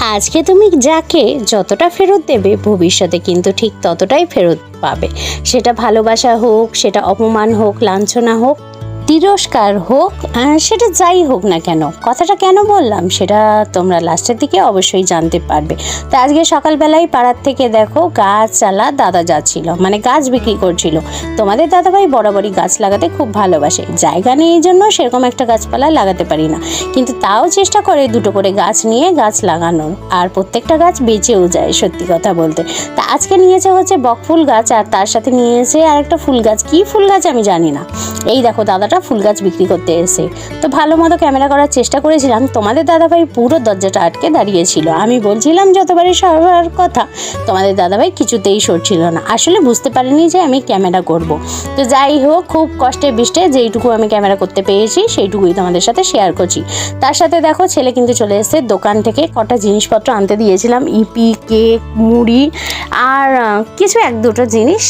আজকে তুমি যাকে যতটা ফেরত দেবে, ভবিষ্যতে কিন্তু ঠিক ততটাই ফেরত পাবে। সেটা ভালোবাসা হোক, সেটা অপমান হোক, লাঞ্ছনা হোক তিরস্কার হোক সেটা যাই হোক না কেন, কথাটা কেন বললাম সেটা তোমরা লাস্টের দিকে অবশ্যই জানতে পারবে। তো আজকে সকালবেলায় পাড়ার থেকে দেখো গাছ চালা দাদা যাচ্ছিল মানে গাছ বিক্রি করছিল। তোমাদের দাদাভাই বরাবরই গাছ লাগাতে খুব ভালোবাসে। জায়গা নেই এই জন্য সেরকম একটা গাছপালা লাগাতে পারি না। কিন্তু তাও চেষ্টা করে দুটো করে গাছ নিয়ে গাছ লাগানোর, আর প্রত্যেকটা গাছ বেঁচেও যায় সত্যি কথা বলতে। তা আজকে নিয়েছে হচ্ছে বকফুল গাছ, আর তার সাথে নিয়েছে আর একটা ফুল গাছ। কি ফুল গাছ আমি জানি না। এই দেখো দাদাটা ফুল গাছ বিক্রি করতে এসে তো ভালো মতো ক্যামেরা করার চেষ্টা করেছিলাম। তোমাদের দাদাভাই পুরো দরজাটা আটকে দাঁড়িয়েছিল। আমি বলছিলাম, যতবারই সরার কথা, তোমাদের দাদাভাই কিছুতেই সরছিল না। আসলে বুঝতে পারিনি যে আমি ক্যামেরা করব। তো যাই হোক, খুব কষ্টে বৃষ্টে যেইটুকু আমি ক্যামেরা করতে পেরেছি, সেইটুকুই তোমাদের সাথে শেয়ার করছি। তার সাথে দেখো, ছেলে কিন্তু চলে এসেছে দোকান থেকে কটা জিনিসপত্র আনতে দিয়েছিলাম, ইপি, কেক, মুড়ি আর কিছু এক দুটো জিনিস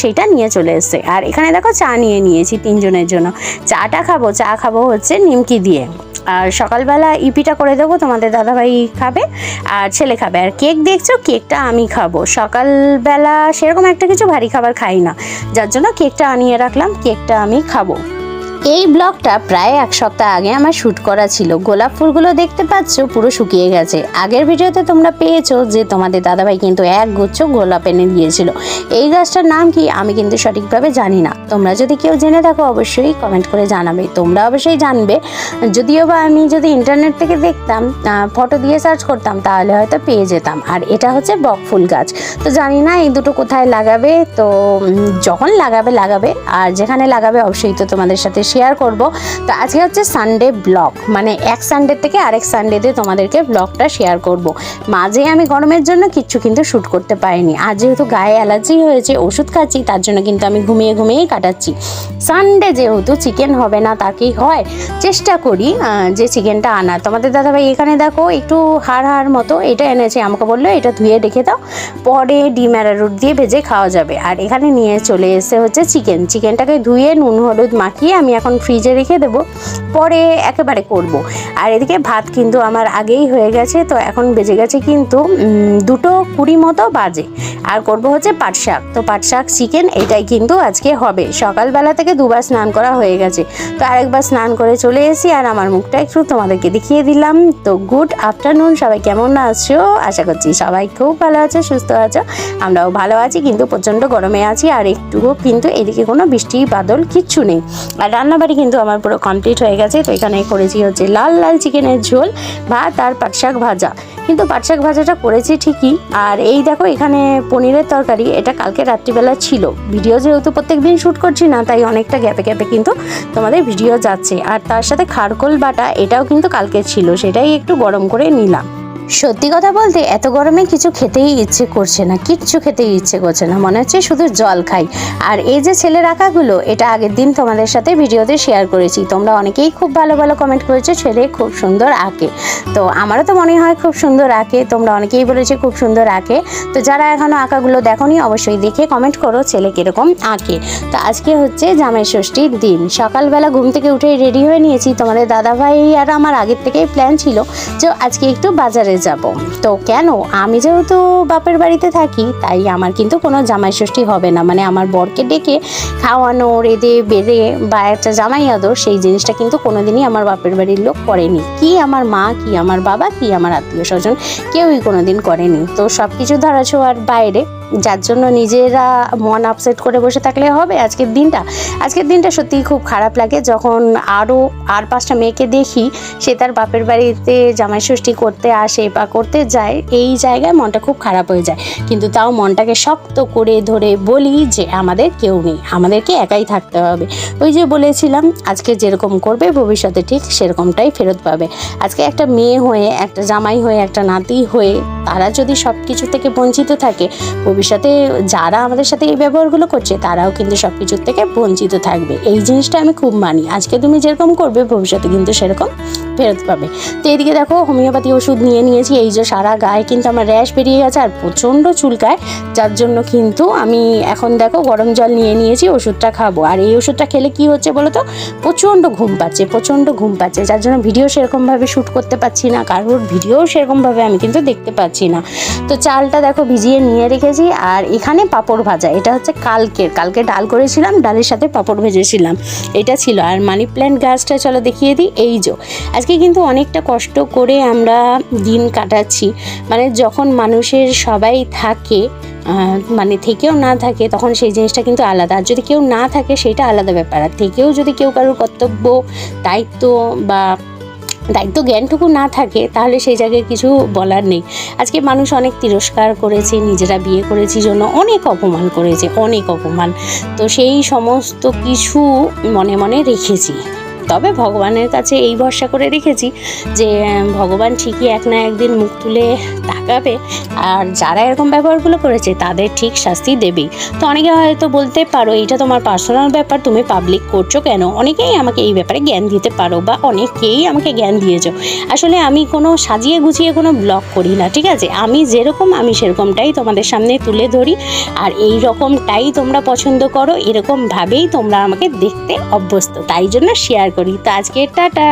সেইটা নিয়ে চলে এসেছে। আর এখানে দেখো, চা নিয়ে নিয়েছি তিনজনের জন্য। চাটা খাব, চা খাব হচ্ছে নিমকি দিয়ে। আর সকালবেলা ইপিটা করে দেবো, তোমাদের দাদাভাই খাবে আর ছেলে খাবে। আর কেক দেখছ? কেকটা আমি খাব। সকালবেলা সেরকম একটা কিছু ভারী খাবার খাই না। যার জন্য কেকটা আনিয়ে রাখলাম, কেকটা আমি খাব। এই ব্লগটা প্রায় এক সপ্তাহ আগে আমার শ্যুট করা ছিল। গোলাপ ফুলগুলো দেখতে পাচ্ছ, পুরো শুকিয়ে গেছে। আগের ভিডিওতে তোমরা পেয়েছ যে তোমাদের দাদাভাই কিন্তু এক গুচ্ছ গোলাপ এনে দিয়েছিল। এই গাছটার নাম কি আমি কিন্তু সঠিকভাবে জানি না। তোমরা যদি কেউ জেনে থাকো, অবশ্যই কমেন্ট করে জানাবে। তোমরা অবশ্যই জানবে। যদিও বা আমি যদি ইন্টারনেট থেকে দেখতাম ফটো দিয়ে সার্চ করতাম, তাহলে হয়তো পেয়ে যেতাম। আর এটা হচ্ছে বক ফুল গাছ। তো জানি না এই দুটো কোথায় লাগাবে। তো যখন লাগাবে লাগাবে। আর যেখানে লাগাবে, অবশ্যই তো তোমাদের সাথে শেয়ার করব। তো আজকে হচ্ছে সানডে ব্লগ মানে এক সানডে থেকে আরেক সানডেতে তোমাদেরকে ব্লগটা শেয়ার করব। মাঝে আমি গরমের জন্য কিচ্ছু কিন্তু শ্যুট করতে পারিনি। আর যেহেতু গায়ে অ্যালার্জি হয়েছে, ওষুধ খাচ্ছি, তার জন্য কিন্তু আমি ঘুমিয়ে ঘুমিয়েই কাটাচ্ছি। সানডে যেহেতু চিকেন হবে না তাকেই হয়? চেষ্টা করি যে চিকেনটা আনার। তোমাদের দাদাভাই এখানে দেখো, একটু হাড় হাড় মতো এটা এনেছে, আমাকে বলল, এটা ধুয়ে রেখে দাও, পরে ডিম অ্যারারুট দিয়ে ভেজে খাওয়া যাবে। আর এখানে নিয়ে চলে এসে হচ্ছে চিকেন চিকেনটাকে ধুয়ে নুন, হলুদ মাখিয়ে আমি এখন ফ্রিজে রেখে দেবো, পরে একেবারে করব। আর এদিকে ভাত কিন্তু আমার আগেই হয়ে গেছে, তো এখন বেজে গেছে কিন্তু দুটো কুড়ি মতো বাজে। আর করব হচ্ছে পাট শাক, তো পাট শাক চিকেন এটাই কিন্তু আজকে হবে। সকালবেলা থেকে দুবার স্নান করা হয়ে গেছে। তো আরেকবার স্নান করে চলে এসেছি, আর আমার মুখটা একটু তোমাদেরকে দেখিয়ে দিলাম। তো গুড আফটারনুন সবাই কেমন আছো? আশা করছি সবাই খুব ভালো আছে, সুস্থ আছো। আমরাও ভালো আছি, কিন্তু প্রচণ্ড গরমে আছি, আর একটুও কিন্তু এদিকে কোনো বৃষ্টি, বাদল কিচ্ছু নেই। আর রান্নাবাড়ি কিন্তু আমার পুরো কমপ্লিট হয়ে গেছে। তো এখানে করেছি হচ্ছে লাল লাল চিকেনের ঝোল, ভাত আর পাট শাক ভাজা। কিন্তু পাট শাক ভাজাটা করেছি ঠিকই। আর এই দেখো, এখানে পনিরের তরকারি, এটা কালকে রাত্রিবেলা ছিল। ভিডিও যেহেতু প্রত্যেক দিন শ্যুট করছি না, তাই অনেকটা গ্যাপে গ্যাপে কিন্তু তোমাদের ভিডিও যাচ্ছে। আর তার সাথে খারকোল বাটা, এটাও কিন্তু কালকে ছিল, সেটাই একটু গরম করে নিলাম। সত্যি কথা বলতে, এত গরমে কিছু খেতেই ইচ্ছে করছে না, কিচ্ছু খেতেই ইচ্ছে করছে না, মনে হচ্ছে শুধু জল খাই। আর এই যে ছেলের আঁকাগুলো, এটা আগের দিন তোমাদের সাথে ভিডিওতে শেয়ার করেছি। তোমরা অনেকেই খুব ভালো ভালো কমেন্ট করেছ, ছেলে খুব সুন্দর আঁকে। তো আমারও তো মনে হয় খুব সুন্দর আঁকে, তোমরা অনেকেই বলেছে খুব সুন্দর আঁকে। তো যারা এখনও আঁকাগুলো দেখোনি, অবশ্যই দেখে কমেন্ট করো, ছেলে কীরকম আঁকে। তো আজকে হচ্ছে জামাই ষষ্ঠীর দিন। সকালবেলা ঘুম থেকে উঠে রেডি হয়ে নিয়েছি তোমাদের দাদাভাই আর আমার আগের থেকেই প্ল্যান ছিল যে আজকে একটু বাজারে যাব। তো কেন? আমি যেহেতু বাপের বাড়িতে থাকি, তাই আমার কিন্তু কোনো জামাই ষষ্ঠী হবে না। মানে আমার বরকে ডেকে খাওয়ানো, রেঁধে, বেঁধে বা একটা জামাই আদর, সেই জিনিসটা কিন্তু কোনোদিনই আমার বাপের বাড়ির লোক করেনি। কি আমার মা, কি আমার বাবা, কি আমার আত্মীয় স্বজন কেউই কোনোদিন করেনি। তো সব কিছু ধরা ছোঁয়ার বাইরে যার জন্য নিজেরা মন আপসেট করে বসে থাকলে হবে আজকের দিনটা। আজকের দিনটা সত্যিই খুব খারাপ লাগে। যখন আরও আর পাঁচটা মেয়েকে দেখি, সে তার বাপের বাড়িতে জামাই ষষ্ঠী করতে আসে বা করতে যায়, এই জায়গায় মনটা খুব খারাপ হয়ে যায়। কিন্তু তাও মনটাকে শক্ত করে ধরে বলি যে আমাদের কেউ নেই। আমাদেরকে একাই থাকতে হবে। ওই যে বলেছিলাম, আজকে যেরকম করবে, ভবিষ্যতে ঠিক সেরকমটাই ফেরত পাবে। আজকে একটা মেয়ে হয়ে, একটা জামাই হয়ে, একটা নাতি হয়ে, তারা যদি সব কিছু থেকে বঞ্চিত থাকে ভবিষ্যতে যারা আমাদের সাথে এই ব্যবহারগুলো করছে, তারাও কিন্তু সব কিছুর থেকে বঞ্চিত থাকবে। এই জিনিসটা আমি খুব মানি। আজকে তুমি যেরকম করবে, ভবিষ্যতে কিন্তু সেরকম ফেরত পাবে। তো এদিকে দেখো, হোমিওপ্যাথি ওষুধ নিয়ে নিয়েছি। এই যে সারা গায়ে কিন্তু আমার র্যাশ বেরিয়ে গেছে আর প্রচণ্ড চুলকায়। যার জন্য কিন্তু আমি এখন দেখো গরম জল নিয়ে নিয়েছি, ওষুধটা খাব। আর এই ওষুধটা খেলে কি হচ্ছে বলো তো? প্রচণ্ড ঘুম পাচ্ছে, প্রচণ্ড ঘুম পাচ্ছে। যার জন্য ভিডিও সেরকমভাবে শ্যুট করতে পারছি না, কারোর ভিডিও সেরকমভাবে আমি কিন্তু দেখতে পাচ্ছি না। তো চালটা দেখো ভিজিয়ে নিয়ে রেখেছি আর এখানে পাঁপড় ভাজা। এটা হচ্ছে কালকের, কালকে ডাল করেছিলাম, ডালের সাথে পাঁপড় ভেজেছিলাম। এটা ছিল। আর মানি প্ল্যান্ট গাছটা চলো দেখিয়ে দিই। এই যে কিন্তু অনেকটা কষ্ট করে আমরা দিন কাটাচ্ছি। মানে যখন মানুষের সবাই থাকে মানে থেকেও না থাকে, তখন সেই জিনিসটা কিন্তু আলাদা। আর যদি কেউ না থাকে, সেটা আলাদা ব্যাপার। আর থেকেও যদি কেউ কারোর কর্তব্য, দায়িত্ব বা দায়িত্ব জ্ঞানটুকু না থাকে, তাহলে সেই জায়গায় কিছু বলার নেই। আজকে মানুষ অনেক তিরস্কার করেছে, নিজেরা বিয়ে করেছি জন্য অনেক অপমান করেছে, অনেক অপমান। তো সেই সমস্ত কিছু মনে মনে রেখেছি। তবে ভগবানের কাছে এই ভরসা করে রেখেছি যে ভগবান ঠিকই এক না একদিন মুখ তুলে তাকাবে। আর যারা এরকম ব্যবহারগুলো করেছে, তাদের ঠিক শাস্তি দেবেই। তো অনেকে হয়তো বলতে পারো এটা তোমার পার্সোনাল ব্যাপার, তুমি পাবলিক করছ কেন? অনেকেই আমাকে এই ব্যাপারে জ্ঞান দিতে পারো, বা অনেকেই আমাকে জ্ঞান দিয়েছ। আসলে আমি কোনো সাজিয়ে গুছিয়ে কোনো ব্লগ করি না, ঠিক আছে? আমি যেরকম, আমি সেরকমটাই তোমাদের সামনে তুলে ধরি। আর এই রকমটাই তোমরা পছন্দ করো, এরকমভাবেই তোমরা আমাকে দেখতে অভ্যস্ত। তাই জন্য শেয়ার করি। তো আজকে টাটা।